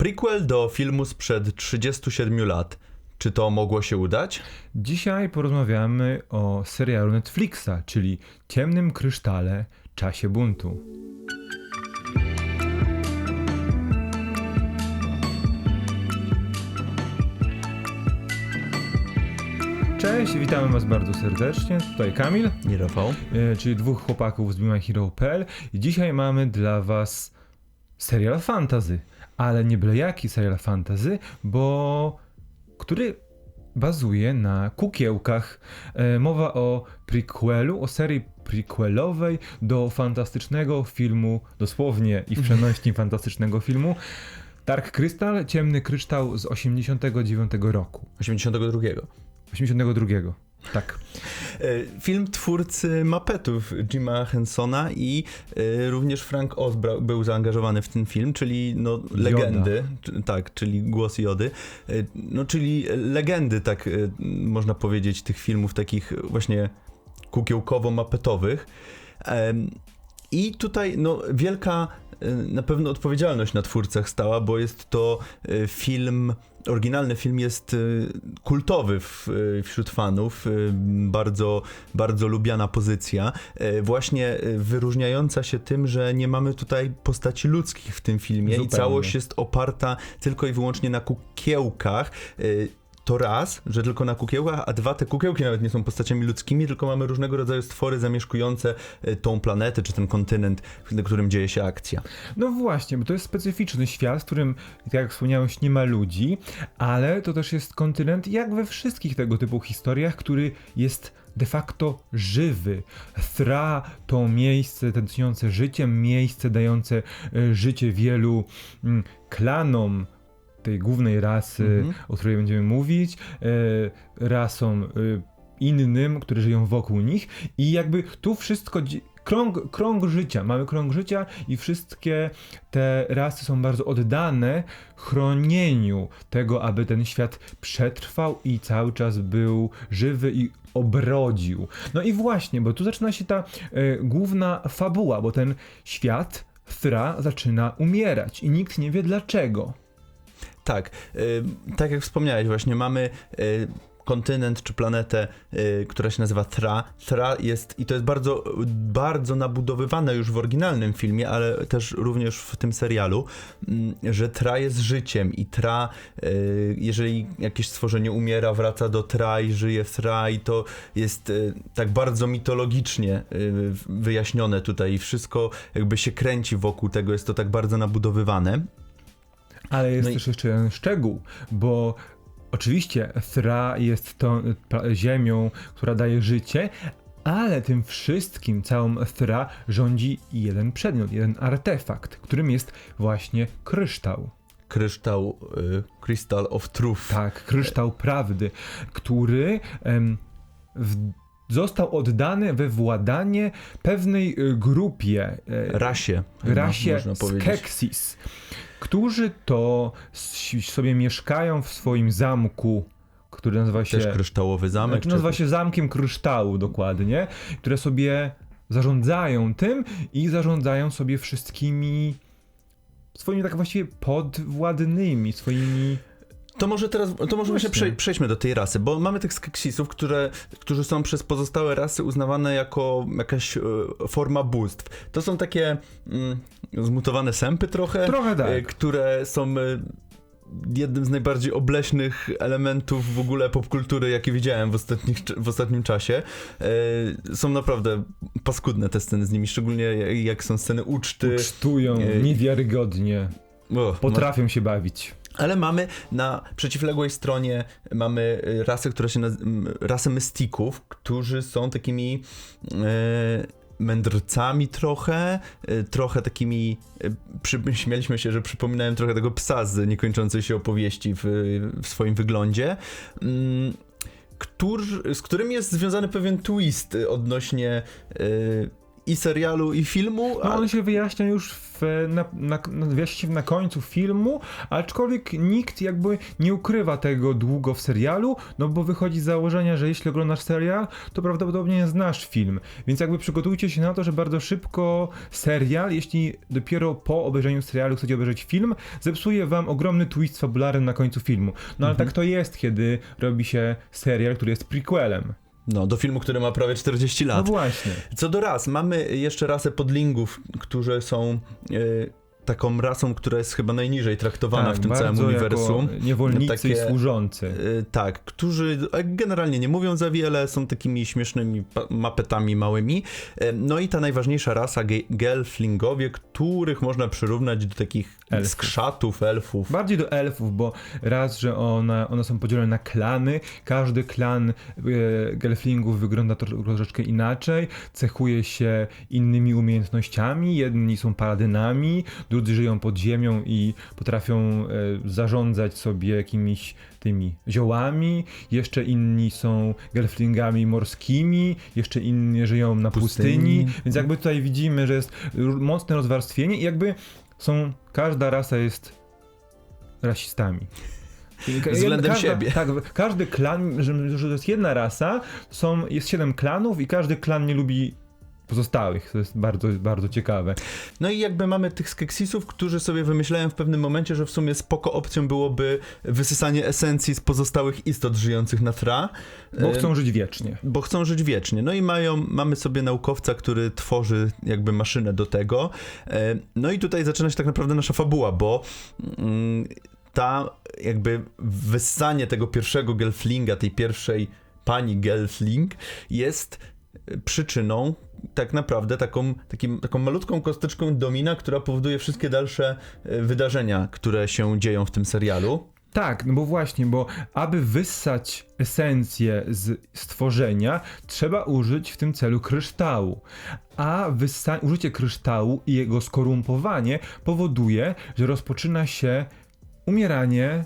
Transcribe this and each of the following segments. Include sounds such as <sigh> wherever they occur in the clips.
Prequel do filmu sprzed 37 lat. Czy to mogło się udać? Dzisiaj porozmawiamy o serialu Netflixa, czyli Ciemnym Krysztale Czasie Buntu. Cześć, witamy Was bardzo serdecznie. Tutaj Kamil, Nie, Rafał. e, czyli dwóch chłopaków z BeMyHero.pl i dzisiaj mamy dla Was serial fantazy, ale nie byle jaki serial fantazy, bo który bazuje na kukiełkach. E, mowa o prequelu, o serii prequelowej do fantastycznego filmu, dosłownie i w przenośni fantastycznego filmu Dark Crystal, Ciemny Kryształ z 89 roku. 82. 82. Tak. E, Film twórcy Muppetów Jima Hensona i e, również Frank Oz był zaangażowany w ten film, czyli no, legendy, tak, czyli głos Jody, E, no czyli legendy, tak można powiedzieć, tych filmów takich właśnie kukiełkowo-mapetowych. I tutaj no, wielka na pewno odpowiedzialność na twórcach stała, bo jest to e, film, oryginalny film jest e, kultowy w, wśród fanów, bardzo, bardzo lubiana pozycja, właśnie wyróżniająca się tym, że nie mamy tutaj postaci ludzkich w tym filmie Zupełnie. i całość jest oparta tylko i wyłącznie na kukiełkach. To raz, że tylko na kukiełkach, a dwa, te kukiełki nawet nie są postaciami ludzkimi, tylko mamy różnego rodzaju stwory zamieszkujące e, tą planetę, czy ten kontynent, na którym dzieje się akcja. No właśnie, bo to jest specyficzny świat, w którym, tak jak wspomniałeś, nie ma ludzi, ale to też jest kontynent, jak we wszystkich tego typu historiach, który jest de facto żywy. Thra to miejsce tętniące życiem, miejsce dające e, życie wielu mm, klanom tej głównej rasy, Mhm. o której będziemy mówić, e, rasom e, innym, które żyją wokół nich i jakby tu wszystko Krąg, krąg życia, mamy krąg życia i wszystkie te rasy są bardzo oddane chronieniu tego, aby ten świat przetrwał i cały czas był żywy i obrodził. No i właśnie, bo tu zaczyna się ta e, główna fabuła, bo ten świat, Thra, zaczyna umierać i nikt nie wie dlaczego. Tak, y, tak jak wspomniałeś, właśnie mamy y, kontynent czy planetę, y, która się nazywa Thra. Thra jest, i to jest bardzo, bardzo nabudowywane już w oryginalnym filmie, ale też również w tym serialu, mm, że Tra jest życiem i Tra, jeżeli jakieś stworzenie umiera, wraca do Tra i żyje w Tra i to jest tak bardzo mitologicznie wyjaśnione tutaj i wszystko jakby się kręci wokół tego, jest to tak bardzo nabudowywane. Ale jest No i- też jeszcze jeden szczegół, bo oczywiście Thra jest tą ziemią, która daje życie, ale tym wszystkim, całą Thra rządzi jeden przedmiot, jeden artefakt, którym jest właśnie kryształ. kryształ y, Crystal of Truth. Tak, kryształ prawdy, który em, w, został oddany we władanie pewnej y, grupie, e, Rasie. rasie można. Skeksis, którzy to sobie mieszkają w swoim zamku, który nazywa się... Też kryształowy zamek. znaczy, nazywa się Zamkiem Kryształu dokładnie, które sobie zarządzają tym i zarządzają sobie wszystkimi swoimi tak właściwie podwładnymi, swoimi... To może teraz, to może właśnie prze, przejdźmy do tej rasy, bo mamy tych skeksisów, które, którzy są przez pozostałe rasy uznawane jako jakaś e, forma bóstw. To są takie mm, zmutowane sępy trochę, Trochę tak. e, które są e, jednym z najbardziej obleśnych elementów w ogóle popkultury, jakie widziałem w, ostatnich, w ostatnim czasie. E, są naprawdę paskudne te sceny z nimi, szczególnie jak są sceny uczty. Ucztują e, niewiarygodnie, O, potrafią się bawić. Ale mamy na przeciwległej stronie mamy y, rasy, które się rasę mystików, którzy są takimi e, mędrcami trochę, e, trochę takimi e, przy, <laughs> śmialiśmy się, że przypominają trochę tego psa z niekończącej się opowieści w, w swoim wyglądzie. Mm, z którym jest związany pewien twist y, odnośnie i serialu, i filmu. No on się wyjaśnia już w, na, na, wyjaśnia się na końcu filmu, aczkolwiek nikt jakby nie ukrywa tego długo w serialu, no bo wychodzi z założenia, że jeśli oglądasz serial, to prawdopodobnie znasz film. Więc jakby przygotujcie się na to, że bardzo szybko serial, jeśli dopiero po obejrzeniu serialu chcecie obejrzeć film, zepsuje wam ogromny twist fabularny na końcu filmu. No ale tak to jest, kiedy robi się serial, który jest prequelem. No, do filmu, który ma prawie 40 No lat. właśnie. Co do ras, mamy jeszcze rasę podlingów, którzy są e, taką rasą, która jest chyba najniżej traktowana Tak, w tym całym uniwersum. Niewolnicy i Takie- służący. E, Tak, którzy e, generalnie nie mówią za wiele, są takimi śmiesznymi mapetami małymi. E, No i ta najważniejsza rasa, ge- gelflingowie, których można przyrównać do takich Elfów. skrzatów, elfów. Bardziej do elfów, bo raz, że one, one są podzielone na klany, każdy klan e, gelflingów wygląda tro- troszeczkę inaczej, cechuje się innymi umiejętnościami, jedni są paladynami, drudzy żyją pod ziemią i potrafią e, zarządzać sobie jakimiś tymi ziołami, jeszcze inni są gelflingami morskimi, jeszcze inni żyją na pustyni, Pustyni. więc jakby tutaj widzimy, że jest mocne rozwarstwienie i jakby są, każda rasa jest rasistami. Ka- Względem każda, siebie. Tak, każdy klan, że, że to jest jedna rasa, są, jest siedem klanów i każdy klan nie lubi pozostałych. To jest bardzo, bardzo ciekawe. No i jakby mamy tych skeksisów, którzy sobie wymyślają w pewnym momencie, że w sumie spoko opcją byłoby wysysanie esencji z pozostałych istot żyjących na Tra. Bo E, chcą żyć wiecznie. bo chcą żyć wiecznie. No i mają, mamy sobie naukowca, który tworzy jakby maszynę do tego. E, No i tutaj zaczyna się tak naprawdę nasza fabuła, bo mm, ta jakby wyssanie tego pierwszego Gelflinga, tej pierwszej pani Gelfling jest przyczyną tak naprawdę taką, takim, taką malutką kosteczką domina, która powoduje wszystkie dalsze e, wydarzenia, które się dzieją w tym serialu. Tak, no bo właśnie, bo aby wyssać esencję z stworzenia, trzeba użyć w tym celu kryształu. A użycie kryształu i jego skorumpowanie powoduje, że rozpoczyna się umieranie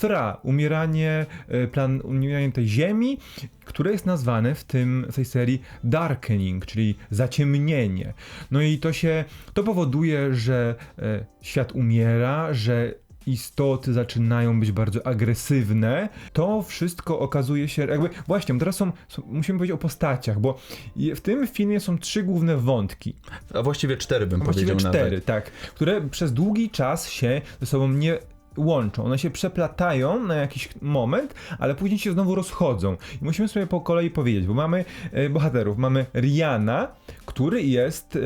Thra, umieranie, e, plan, umieranie tej ziemi, które jest nazwane w, tym, w tej serii darkening, czyli zaciemnienie. No i to się, to powoduje, że e, świat umiera, że istoty zaczynają być bardzo agresywne, to wszystko okazuje się, jakby właśnie, teraz są, są musimy powiedzieć o postaciach, bo w tym filmie są trzy główne wątki. A właściwie cztery bym Właściwie powiedział cztery, nawet. tak. Które przez długi czas się ze sobą nie łączą. One się przeplatają na jakiś moment, ale później się znowu rozchodzą. I musimy sobie po kolei powiedzieć, bo mamy e, bohaterów. Mamy Riana, który jest e,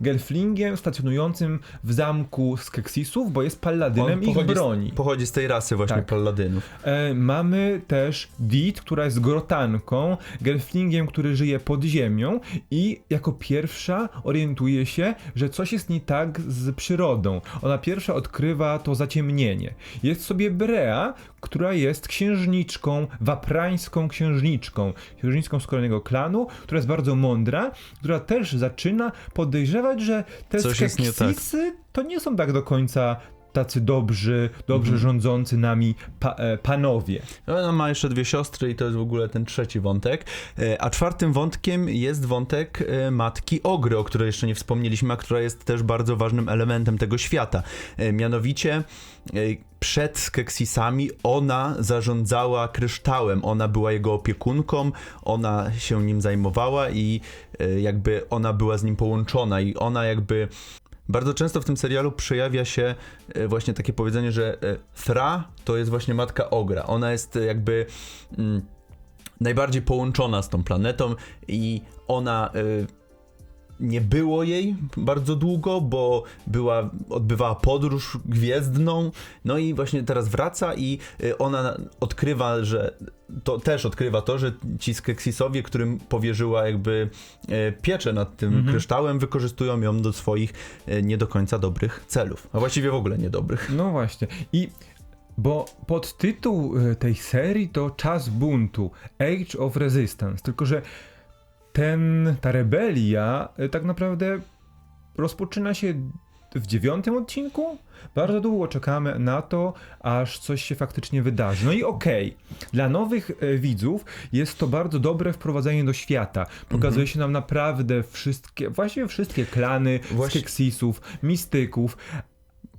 gelflingiem stacjonującym w zamku Skeksisów, bo jest palladynem On ich pochodzi z- broni. Pochodzi z tej rasy właśnie Tak. paladynów. E, mamy też Dit, która jest grotanką, gelflingiem, który żyje pod ziemią i jako pierwsza orientuje się, że coś jest nie tak z przyrodą. Ona pierwsza odkrywa to zaciemnienie. Jest sobie Brea, która jest księżniczką, waprańską księżniczką, księżniczką z kolejnego klanu, która jest bardzo mądra, która też zaczyna podejrzewać, że te Coś tak. to nie są tak do końca tacy dobrzy, dobrze Mhm. rządzący nami pa, e, panowie. Ona ma jeszcze dwie siostry i to jest w ogóle ten trzeci wątek. E, A czwartym wątkiem jest wątek e, matki Ogry, o której jeszcze nie wspomnieliśmy, a która jest też bardzo ważnym elementem tego świata. Mianowicie przed Skeksisami ona zarządzała kryształem, ona była jego opiekunką, ona się nim zajmowała i jakby ona była z nim połączona i ona jakby bardzo często w tym serialu przejawia się e, właśnie takie powiedzenie, że e, Thra to jest właśnie matka Ogra. Ona jest e, jakby mm, najbardziej połączona z tą planetą i ona nie było jej bardzo długo, bo była, odbywała podróż gwiezdną, no i właśnie teraz wraca i e, ona odkrywa, że to też odkrywa to, że ci Skeksisowie, którym powierzyła jakby e, pieczę nad tym Mhm. kryształem, wykorzystują ją do swoich e, nie do końca dobrych celów, a właściwie w ogóle niedobrych. No właśnie. I bo podtytuł tej serii to Czas buntu, Age of Resistance, tylko że ten, ta rebelia e, tak naprawdę rozpoczyna się w dziewiątym odcinku bardzo długo czekamy na to, aż coś się faktycznie wydarzy. No i okej, dla nowych e, widzów jest to bardzo dobre wprowadzenie do świata. Pokazuje się nam naprawdę wszystkie, właściwie wszystkie klany, Właśnie- Skeksisów, mistyków,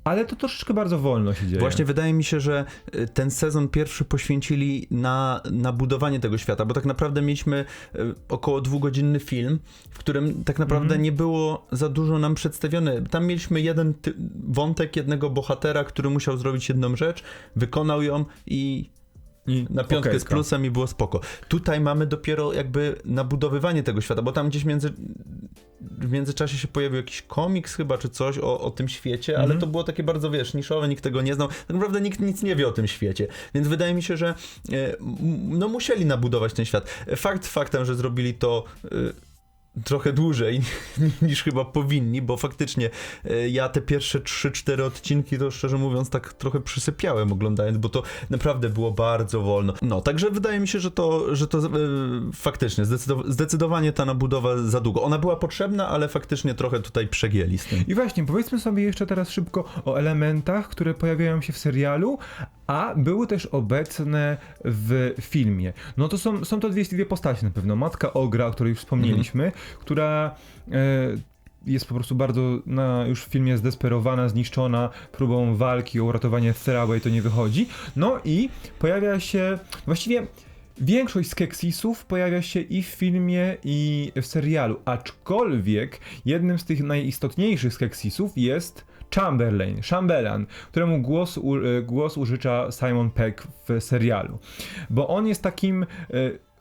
ale to troszeczkę bardzo wolno się dzieje. Właśnie wydaje mi się, że y, ten sezon pierwszy poświęcili na, na budowanie tego świata, bo tak naprawdę mieliśmy y, około dwugodzinny film, w którym tak naprawdę Mhm. nie było za dużo nam przedstawione. Tam mieliśmy jeden wątek jednego bohatera, który musiał zrobić jedną rzecz, wykonał ją i I na piątkę z okejka. plusem i było spoko. Tutaj mamy dopiero jakby nabudowywanie tego świata, bo tam gdzieś między, w międzyczasie się pojawił jakiś komiks chyba, czy coś o, o tym świecie, ale Mhm. to było takie bardzo, wiesz, niszowe, nikt tego nie znał. Tak naprawdę nikt nic nie wie o tym świecie, więc wydaje mi się, że e, no musieli nabudować ten świat. Fakt faktem, że zrobili to e, trochę dłużej <laughs> niż chyba powinni, bo faktycznie e, ja te pierwsze 3-4 odcinki to szczerze mówiąc tak trochę przysypiałem oglądając, bo to naprawdę było bardzo wolno. No, także wydaje mi się, że to, że to e, faktycznie zdecydow- zdecydowanie ta nabudowa za długo. Ona była potrzebna, ale faktycznie trochę tutaj przegięli z tym. I właśnie, powiedzmy sobie jeszcze teraz szybko o elementach, które pojawiają się w serialu, a były też obecne w filmie. No to są, są to dwie, dwie postacie na pewno. Matka Ogra, o której już wspomnieliśmy, która e, jest po prostu bardzo na, już w filmie zdesperowana, zniszczona próbą walki o uratowanie Thraway, to nie wychodzi. No i pojawia się, właściwie Większość skeksisów pojawia się i w filmie, i w serialu, aczkolwiek jednym z tych najistotniejszych skeksisów jest Chamberlain, Chamberlain, któremu głos, u, e, głos użycza Simon Peck w serialu. Bo on jest takim e,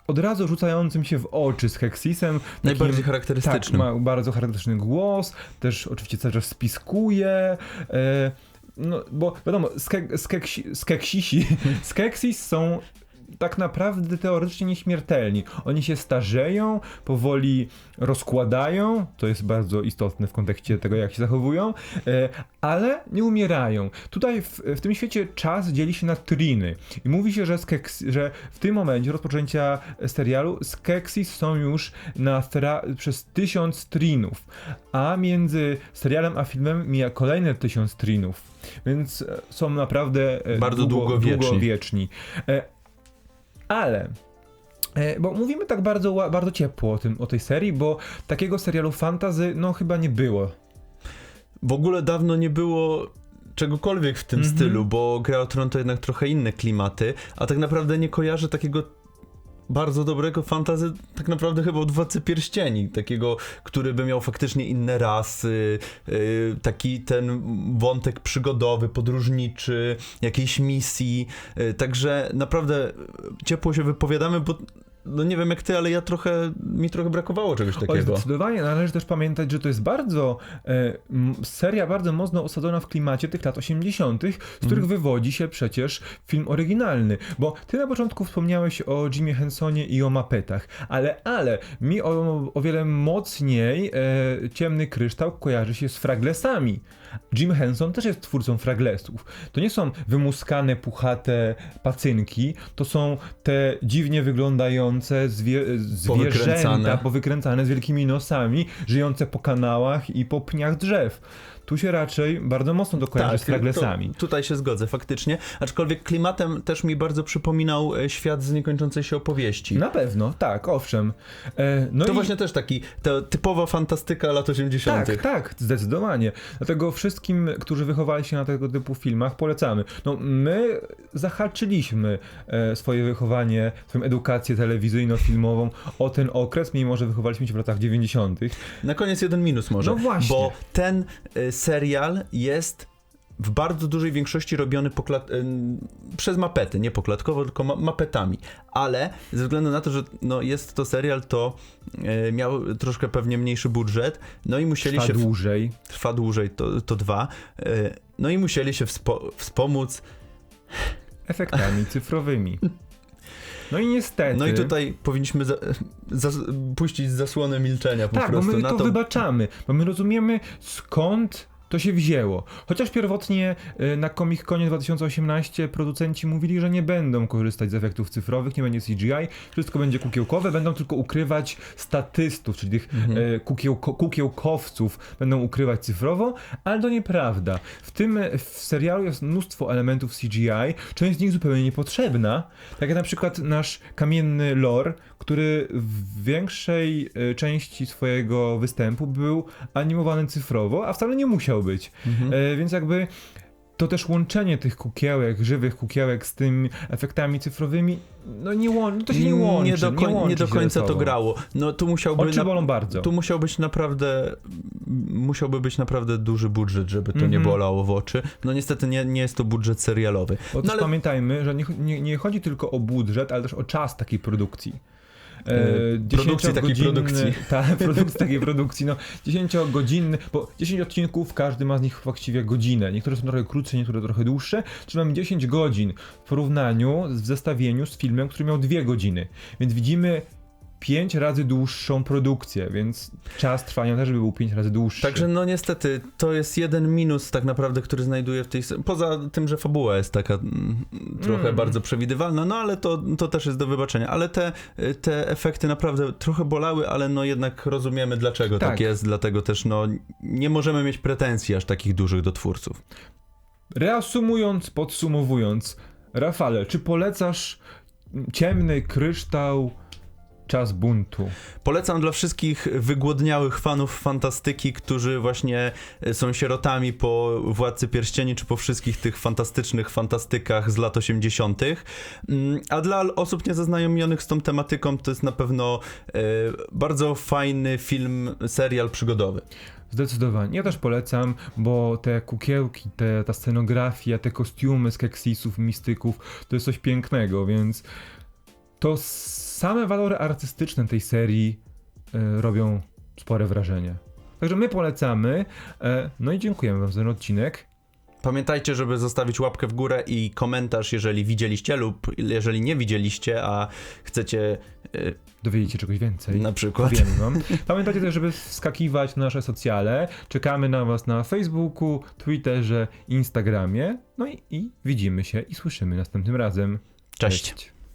od razu rzucającym się w oczy skeksisem. takim- Najbardziej tak, charakterystycznym. ma bardzo charakterystyczny głos, też oczywiście cały czas spiskuje. E, no, bo wiadomo, skek, skeksi, skeksisi, skeksis <laughs> są tak naprawdę teoretycznie nieśmiertelni. Oni się starzeją, powoli rozkładają, to jest bardzo istotne w kontekście tego, jak się zachowują, e, ale nie umierają. Tutaj w, w tym świecie czas dzieli się na triny i mówi się, że, skeks, że w tym momencie rozpoczęcia serialu skeksis są już na przez tysiąc trinów, a między serialem a filmem mija kolejne tysiąc trinów, więc e, są naprawdę e, Bardzo długowieczni. długowieczni. Ale e, bo mówimy tak bardzo, bardzo ciepło o, tym, o tej serii, bo takiego serialu fantazy no chyba nie było. W ogóle dawno nie było czegokolwiek w tym Mhm. stylu, bo Gra to jednak trochę inne klimaty, a tak naprawdę nie kojarzę takiego bardzo dobrego fantazy, tak naprawdę chyba od Władcy Pierścieni, takiego, który by miał faktycznie inne rasy, yy, taki ten wątek przygodowy, podróżniczy, jakiejś misji, yy, także naprawdę ciepło się wypowiadamy, bo no nie wiem jak ty, ale ja trochę, mi trochę brakowało czegoś Oj, takiego. zdecydowanie należy też pamiętać, że to jest bardzo e, seria bardzo mocno osadzona w klimacie tych lat 80., z których wywodzi się przecież film oryginalny. Bo ty na początku wspomniałeś o Jimie Hensonie i o mapetach, ale, ale mi o, o wiele mocniej e, Ciemny Kryształ kojarzy się z Fraglesami. Jim Henson też jest twórcą Fraglesów. To nie są wymuskane, puchate pacynki, to są te dziwnie wyglądające zwie, zwierzęta, Powykręcane. powykręcane z wielkimi nosami, żyjące po kanałach i po pniach drzew. Tu się raczej bardzo mocno to kojarzy z Fraglesami. Tak, tutaj się zgodzę, faktycznie. Aczkolwiek klimatem też mi bardzo przypominał e, świat z niekończącej się opowieści. Na pewno, tak, owszem. E, no to i... właśnie też taki, to typowa fantastyka lat 80. Tak, tak, zdecydowanie. Dlatego wszystkim, którzy wychowali się na tego typu filmach, polecamy. No, my zahaczyliśmy e, swoje wychowanie, swoją edukację telewizyjno-filmową o ten okres, mimo że wychowaliśmy się w latach 90. Na koniec jeden minus może. No właśnie. Bo ten e, serial jest w bardzo dużej większości robiony przez mapety, nie poklatkowo, tylko ma- mapetami. Ale ze względu na to, że no, jest to serial, to e, miał troszkę pewnie mniejszy budżet, no i musieli Trwa się... dłużej. trwa dłużej, to, to dwa. E, No i musieli się wspo- wspomóc. efektami <laughs> cyfrowymi. No i niestety. No i tutaj powinniśmy za, za, puścić zasłonę milczenia po Tak, bo prostu my na to, to. wybaczamy, bo my rozumiemy skąd to się wzięło. Chociaż pierwotnie y, na Comic Conie 2018 producenci mówili, że nie będą korzystać z efektów cyfrowych, nie będzie CGI, wszystko będzie kukiełkowe, będą tylko ukrywać statystów, czyli tych y, kukiełko, kukiełkowców będą ukrywać cyfrowo, ale to nieprawda. W tym y, w serialu jest mnóstwo elementów CGI, część z nich zupełnie niepotrzebna, tak jak na przykład nasz kamienny lore, który w większej części swojego występu był animowany cyfrowo, a wcale nie musiał być. E, więc jakby to też łączenie tych kukiełek, żywych kukiełek z tymi efektami cyfrowymi, no nie łączy, to się nie łączy. nie do, koń, łączy nie do końca to grało. No tu musiałby, Oczy na, bolą bardzo. tu musiał być naprawdę musiałby być naprawdę duży budżet, żeby to nie Mhm. bolało w oczy. No niestety nie, nie jest to budżet serialowy. No ale pamiętajmy, że nie, nie, nie chodzi tylko o budżet, ale też o czas takiej produkcji. E, produkcji takiej 10-godzinny produkcji. <laughs> Tak, produkcji takiej produkcji, no 10-godzinny, bo 10 odcinków, każdy ma z nich właściwie godzinę. Niektóre są trochę krótsze, niektóre trochę dłuższe, czyli mamy 10 godzin w porównaniu, w zestawieniu z filmem, który miał 2 godziny. Więc widzimy 5 razy dłuższą produkcję, więc czas trwania też by był 5 razy dłuższy. Także no niestety to jest jeden minus tak naprawdę, który znajduję w tej... Poza tym, że fabuła jest taka mm, trochę Mm. bardzo przewidywalna, no ale to, to też jest do wybaczenia. Ale te, te efekty naprawdę trochę bolały, ale no jednak rozumiemy dlaczego tak, Tak. jest, dlatego też no nie możemy mieć pretensji aż takich dużych do twórców. Reasumując, podsumowując, Rafale, czy polecasz ciemny kryształ czas buntu? Polecam dla wszystkich wygłodniałych fanów fantastyki, którzy właśnie e, są sierotami po Władcy Pierścieni, czy po wszystkich tych fantastycznych fantastykach z lat 80. Mm, A dla osób niezaznajomionych z tą tematyką to jest na pewno e, bardzo fajny film, serial przygodowy. Zdecydowanie. Ja też polecam, bo te kukiełki, te, ta scenografia, te kostiumy z keksisów, mistyków, to jest coś pięknego, więc to same walory artystyczne tej serii e, robią spore wrażenie. Także my polecamy. E, no i dziękujemy wam za ten odcinek. Pamiętajcie, żeby zostawić łapkę w górę i komentarz, jeżeli widzieliście lub jeżeli nie widzieliście, a chcecie e, Dowiedzieć się czegoś więcej. na przykład. Wam. Pamiętajcie też, żeby wskakiwać na nasze socjale. Czekamy na was na Facebooku, Twitterze, Instagramie. No i, i widzimy się i słyszymy następnym razem. Cześć.